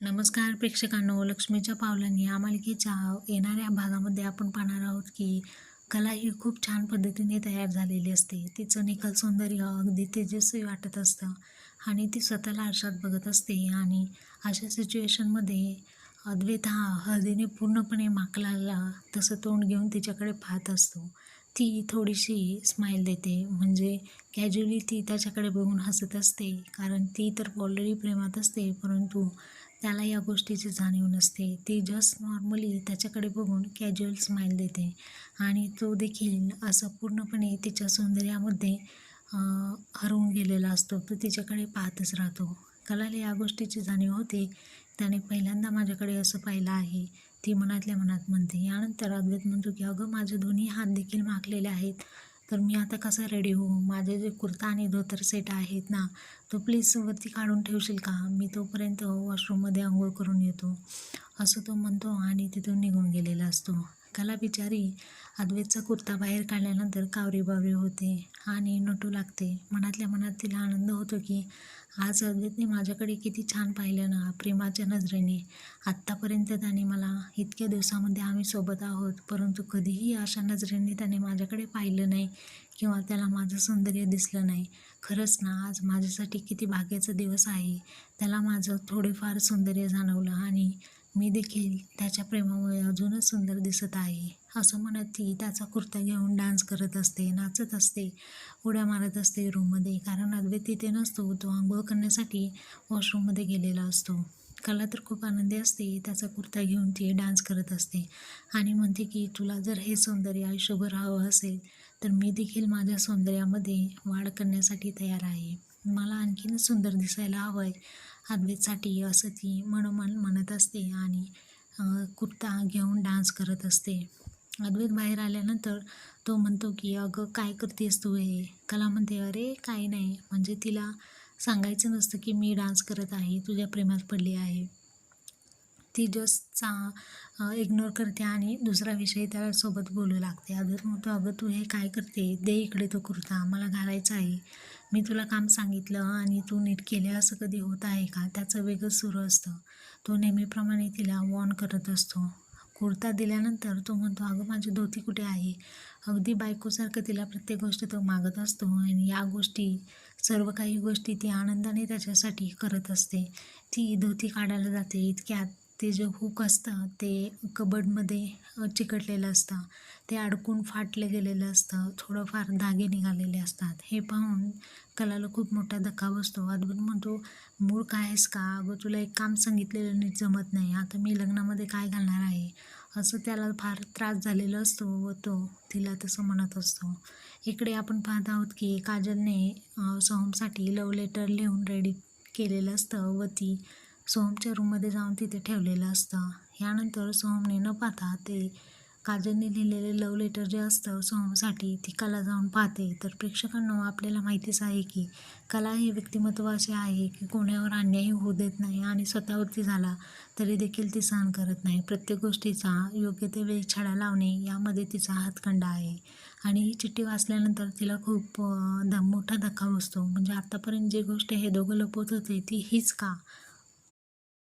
नमस्कार प्रेक्षकांनो लक्ष्मीच्या पावलांनी या मालिकेच्या येणाऱ्या भागामध्ये आपण पाहणार आहोत की कला ही खूप छान पद्धतीने तयार झालेली असते. तिचं निखल सौंदर्य अगदी तेजस्वी वाटत असतं आणि ती स्वतःला आरशात बघत असते आणि अशा सिच्युएशनमध्ये अद्वैत हा हळदीने पूर्णपणे माकलाला तसं तोंड घेऊन तिच्याकडे पाहत असतो. ती थोडीशी स्माईल देते म्हणजे कॅज्युअली ती त्याच्याकडे बघून हसत असते कारण ती तर ऑलरेडी प्रेमात असते परंतु त्याला या गोष्टीची जाणीव नसते. ती जस्ट नॉर्मली त्याच्याकडे बघून कॅज्युअल स्माईल देते. आणि तो देखील असं पूर्णपणे तिच्या सौंदर्यामध्ये हरवून गेलेला असतो. तो तिच्याकडे पाहतच राहतो. कलाला या गोष्टीची जाणीव होते. त्याने पहिल्यांदा माझ्याकडे असं पाहिलं आहे. ती मनातल्या मनात म्हणते यानंतर अद्वैत म्हणतो की अगं माझे दोन्ही हात देखील माखलेले आहेत. तर मी आता कसा रेडी होऊ? माझे जे कुर्ता आणि धोतर सेट आहेत ना तो प्लीज वरती काढून ठेवशील का? मी तोपर्यंत वॉशरूममध्ये आंघोळ करून येतो. असं तो म्हणतो आणि तिथून निघून गेलेला असतो. कला बिचारी अद्वैतचा कुर्ता बाहेर काढल्यानंतर कावरी बावरी होते आणि नटू लागते. मनातल्या मनात तिला आनंद होतो की आज अद्वैतने माझ्याकडे किती छान पाहिलं ना प्रेमाच्या नजरेने. आत्तापर्यंत त्याने मला इतक्या दिवसामध्ये आम्ही सोबत आहोत परंतु कधीही अशा नजरेने त्याने माझ्याकडे पाहिलं नाही किंवा त्याला माझं सौंदर्य दिसलं नाही. खरंच ना आज माझ्यासाठी किती भाग्याचा दिवस आहे. त्याला माझं थोडेफार सौंदर्य जाणवलं आणि मी देखील त्याच्या प्रेमामुळे अजूनच सुंदर दिसत आहे. असं म्हणत ती त्याचा कुर्ता घेऊन डान्स करत असते नाचत असते उड्या मारत असते रूममध्ये कारण अद्वैत तिथे नसतो तो आंघोळ करण्यासाठी वॉशरूममध्ये गेलेला असतो. कला तर खूप आनंदी असते त्याचा कुर्ता घेऊन ती डान्स करत असते. आणि म्हणते की तुला जर हे सौंदर्य आयुष्यभर हवं असेल तर मी देखील माझ्या सौंदर्यामध्ये वाढ करण्यासाठी तयार आहे. मला आणखीनच सुंदर दिसायला हवं आहे अद्वैतसाठी असं ती मनोमन म्हणत असते आणि कुर्ता घेऊन डान्स करत असते. अद्वैत बाहेर आल्यानंतर तो म्हणतो की अगं काय करतेस तू हे? कला म्हणते अरे काही नाही. म्हणजे तिला सांगायचं नसतं की मी डान्स करत आहे. तुझ्या प्रेमात पडली आहे. ती जस्टचा इग्नोर करते आणि दुसरा विषय त्यासोबत बोलू लागते. अगं म्हणतो अगं तू हे काय करते? दे इकडे तो कुर्ता मला घालायचा आहे. मी तुला काम सांगितलं आणि तू नीट केलं असं कधी होत आहे का? त्याचं वेगळं सुरू असतं. तो नेहमीप्रमाणे तिला वॉर्न करत असतो. कुर्ता दिल्यानंतर तो म्हणतो अगं माझी धोती कुठे आहे? अगदी बायकोसारखं तिला प्रत्येक गोष्ट तो मागत असतो आणि या गोष्टी सर्व काही गोष्टी ती आनंदाने त्याच्यासाठी करत असते. ती धोती काढायला जाते. इतक्यात ते जे हुक असतं ते कबडमध्ये चिकटलेलं असतं. ते अडकून फाटलं गेलेलं असतं. थोडंफार धागे निघालेले असतात. हे पाहून कलाला खूप मोठा धक्का बसतो. अद्भुत म्हणतो मूळ काय आहेस का? अगं तुला एक काम सांगितलेलं नीट जमत नाही. आता मी लग्नामध्ये काय घालणार आहे? असं त्याला फार त्रास झालेला असतो व तो तिला तसं म्हणत असतो. इकडे आपण पाहत आहोत की काजलने सोहमसाठी लव लेटर लिहून रेडी केलेलं असतं व ती सोहमच्या रूममध्ये जाऊन तिथे ठेवलेलं असतं. यानंतर सोहमने न पाहता ते काजलने लिहिलेले लव लेटर जे असतं सोहमसाठी ती कला जाऊन पाहते. तर प्रेक्षकांना आपल्याला माहितीच आहे की कला हे व्यक्तिमत्व असे आहे की कोणावर अन्याय होऊ देत नाही आणि स्वतःवरती झाला तरी देखील ती सहन करत नाही. प्रत्येक गोष्टीचा योग्य ते वेळ छडा लावणे यामध्ये तिचा हातखंडा आहे. आणि ही चिठ्ठी वाचल्यानंतर तिला खूप ध मोठा धक्का बसतो. म्हणजे आत्तापर्यंत जी गोष्ट हे दोघं लपवत होते ती हीच का?